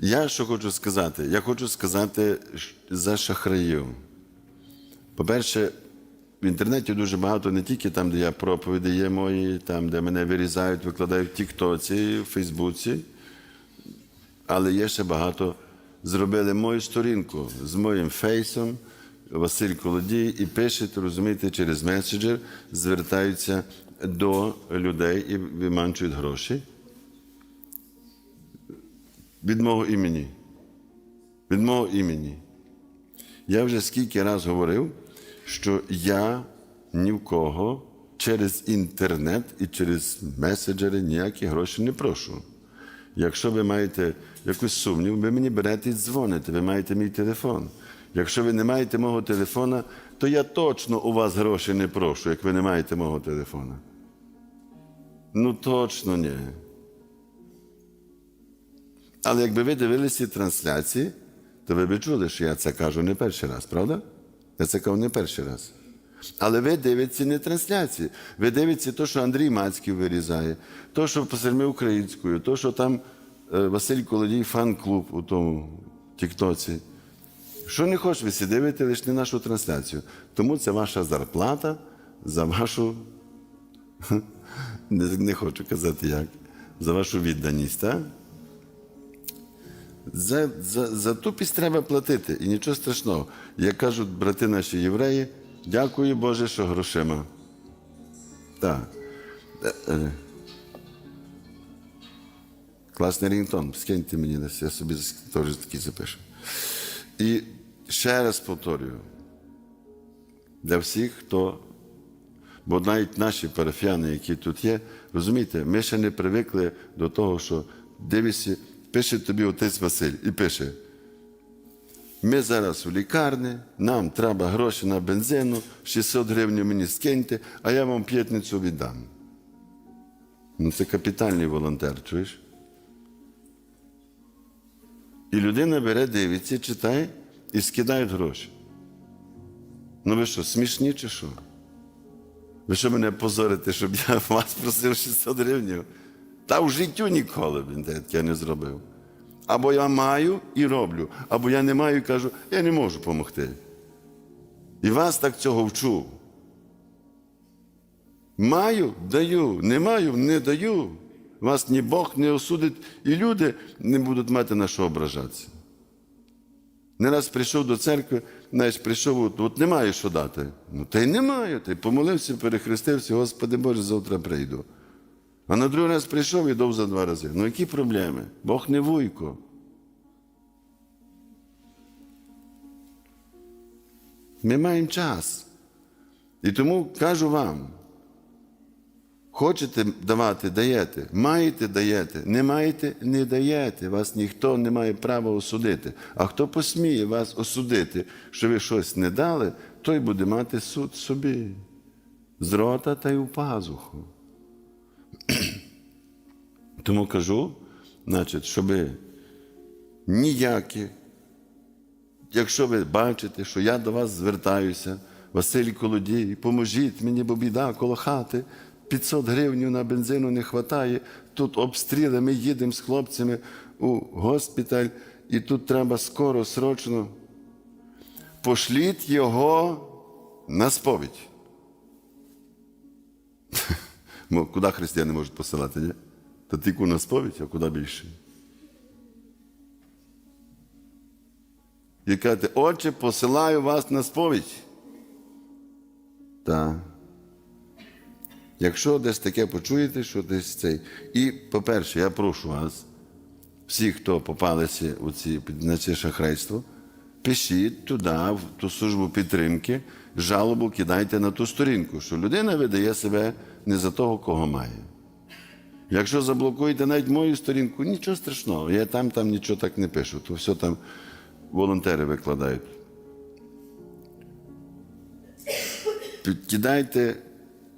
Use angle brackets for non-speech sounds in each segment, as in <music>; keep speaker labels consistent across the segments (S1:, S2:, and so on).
S1: Я що хочу сказати? Я хочу сказати за шахраїв. По-перше, в інтернеті дуже багато не тільки там, де я проповіді є мої, там, де мене вирізають, викладають в Тіктоці, в Фейсбуці, але є ще багато. Зробили мою сторінку з моїм фейсом, Василь Колодій, і пишуть, розумієте, через меседжер звертаються до людей і виманчують гроші. Від мого імені. Від мого імені. Я вже скільки раз говорив, що я ні в кого через інтернет і через меседжери ніякі гроші не прошу. Якщо ви маєте якийсь сумнів, ви мені берете і дзвоните, ви маєте мій телефон. Якщо ви не маєте мого телефона, то я точно у вас гроші не прошу, як ви не маєте мого телефона. Ну точно ні. Але якби ви дивилися трансляції, то ви б чули, що я це кажу не перший раз, правда? Я це кажу не перший раз. Але ви дивитеся не трансляції. Ви дивитеся те, що Андрій Мацький вирізає, то, що посерми українською, то, що там е, Василь Колодій фан-клуб у тому Тіктоці. Що не хочеш, ви всі дивите лише не нашу трансляцію. Тому це ваша зарплата за вашу, <laughs> не, хочу казати як, за вашу відданість. Так? За, за, за тупість треба платити, і нічого страшного. Як кажуть брати наші євреї, дякую Боже, що грошима. Так. Е, е. Класний рінгтон, скиньте мені десь, я собі теж такий запишу. І ще раз повторюю, для всіх, хто, бо навіть наші парафіяни, які тут є, розумієте, ми ще не привикли до того, що дивишся, пише тобі отець Василь і пише. Ми зараз у лікарні, нам треба гроші на бензину, 600 гривень мені скиньте, а я вам п'ятницю віддам. Ну, це капітальний волонтер, чуєш? І людина бере, дивиться, читає і скидають гроші. Ну ви що, смішні чи що? Ви що мене позорите, щоб я <laughs> вас просив 600 гривень? Та в життю ніколи я таке не зробив. Або я маю і роблю, або я не маю і кажу, я не можу допомогти. І вас так цього вчу. Маю, даю, не маю, не даю. Вас ні Бог не осудить, і люди не будуть мати на що ображатися. Не раз прийшов до церкви, знаєш, прийшов, от, от не маю що дати. Ну, та й не маю. Та й помолився, перехрестився, Господи Боже, завтра прийду. А на другий раз прийшов і дав за два рази. Ну які проблеми? Бог не вуйко. Ми маємо час. І тому кажу вам: хочете давати, даєте, маєте, даєте, не маєте, не даєте. Вас ніхто не має права осудити. А хто посміє вас осудити, що ви щось не дали, той буде мати суд собі. З рота та й у пазуху. <clears throat> Тому кажу, значить, щоб ніякі, якщо ви бачите, що я до вас звертаюся, Василь Колодій, поможіть мені, бо біда коло хати, 500 гривень на бензину не вистачає, тут обстріли, ми їдемо з хлопцями у госпіталь, і тут треба скоро, срочно. Пошліть його на сповідь. Мо, Куди християни можуть посилати, ні? Та тільки на сповідь, а куди більше? І кажете, отче, посилаю вас на сповідь. Так. Якщо десь таке почуєте, що десь цей. І, по-перше, я прошу вас, всі, хто попалися у ці, на це шахрайство, пишіть туди, в ту службу підтримки, жалобу кидайте на ту сторінку, що людина видає себе не за того, кого має. Якщо заблокуєте навіть мою сторінку, нічого страшного, я там там нічого так не пишу, то все там волонтери викладають. Підкидайте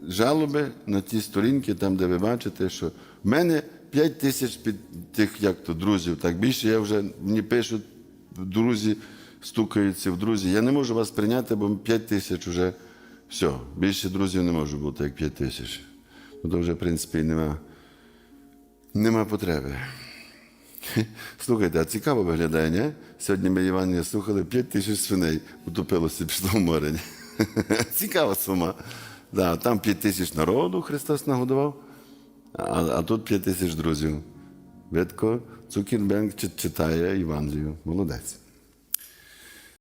S1: жалоби на ті сторінки, там, де ви бачите, що в мене 5 тисяч під тих, як то друзів, так більше я вже мені пишуть, друзі стукаються в друзі. Я не можу вас прийняти, бо 5 тисяч вже все. Більше друзів не може бути, як 5 тисяч. Ну, то вже, в принципі, нема, нема потреби. <laughs> Слухайте, а цікаво виглядає, ні? Сьогодні ми Євангелія слухали 5 тисяч свиней утопилося пішло в море. Цікава сума. Да, там 5 тисяч народу Христос нагодував, а, а тут 5 тисяч друзів. Видко, Цукерберг читає Євангелію. Молодець.